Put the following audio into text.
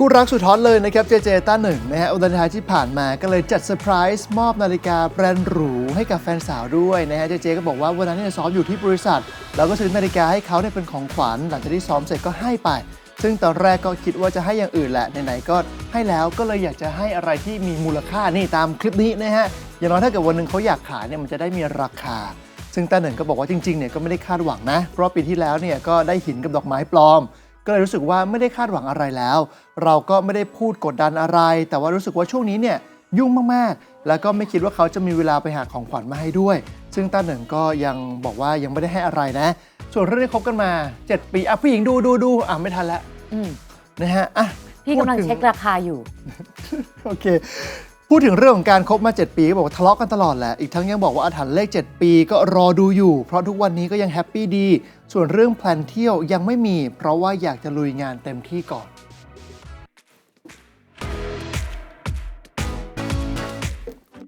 คู่รักสุดฮอตเลยนะครับ เจเจต้าหนึ่งนะฮะวันเลนไทน์ที่ผ่านมาก็เลยจัดเซอร์ไพรส์มอบนาฬิกาแบรนด์หรูให้กับแฟนสาวด้วยนะฮะ เจเจก็บอกว่าวันนั้นเนี่ยซ้อมอยู่ที่บริษัท แล้วก็ซื้อนาฬิกาให้เขาเนี่ยเป็นของขวัญ หลังจากที่ซ้อมเสร็จก็ให้ไป ซึ่งตอนแรกก็คิดว่าจะให้อย่างอื่นแหละ ไหนๆก็ให้แล้วก็เลยอยากจะให้อะไรที่มีมูลค่านี่ตามคลิปนี้นะฮะ อย่างน้อยถ้าเกิดวันหนึ่งเขาอยากขายเนี่ยมันจะได้มีราคา ซึ่งต้าหนิงก็บอกว่าจริงๆเนี่ยก็ไม่ได้คาดหวังนะ เพราะปีที่แล้วเนี่ยก็ได้หินกับดอกไม้ปลอม ก็เลยรู้สึกว่าไม่ได้คาดหวังอะไรแล้ว เราก็ไม่ได้พูดกดดันอะไร แต่ว่ารู้สึกว่าช่วงนี้เนี่ยยุ่งมากๆ แล้วก็ไม่คิดว่าเขาจะมีเวลาไปหาของขวัญมาให้ด้วย ซึ่งต้าเหนิงก็ยังบอกว่ายังไม่ได้ให้อะไรนะ ส่วนเรื่องที่คบกันมา 7 ปีอะผู้หญิงดูดูดูอะไม่ทันแล้วอืมนะฮะอะพี่กำลังพูดถึ เช็คราคาอยู่ โอเค พูดถึงเรื่องของการคบมา 7 ปีก็บอกว่าทะเลาะกันตลอดแหละ อีกทั้งยังบอกว่าอาถรรพ์เลข 7 ปีก็รอดูอยู่ เพราะทุกวันนี้ก็ยังแฮปปี้ดี ส่วนเรื่องแพลนเที่ยวยังไม่มี เพราะว่าอยากจะลุยงานเต็มที่ก่อน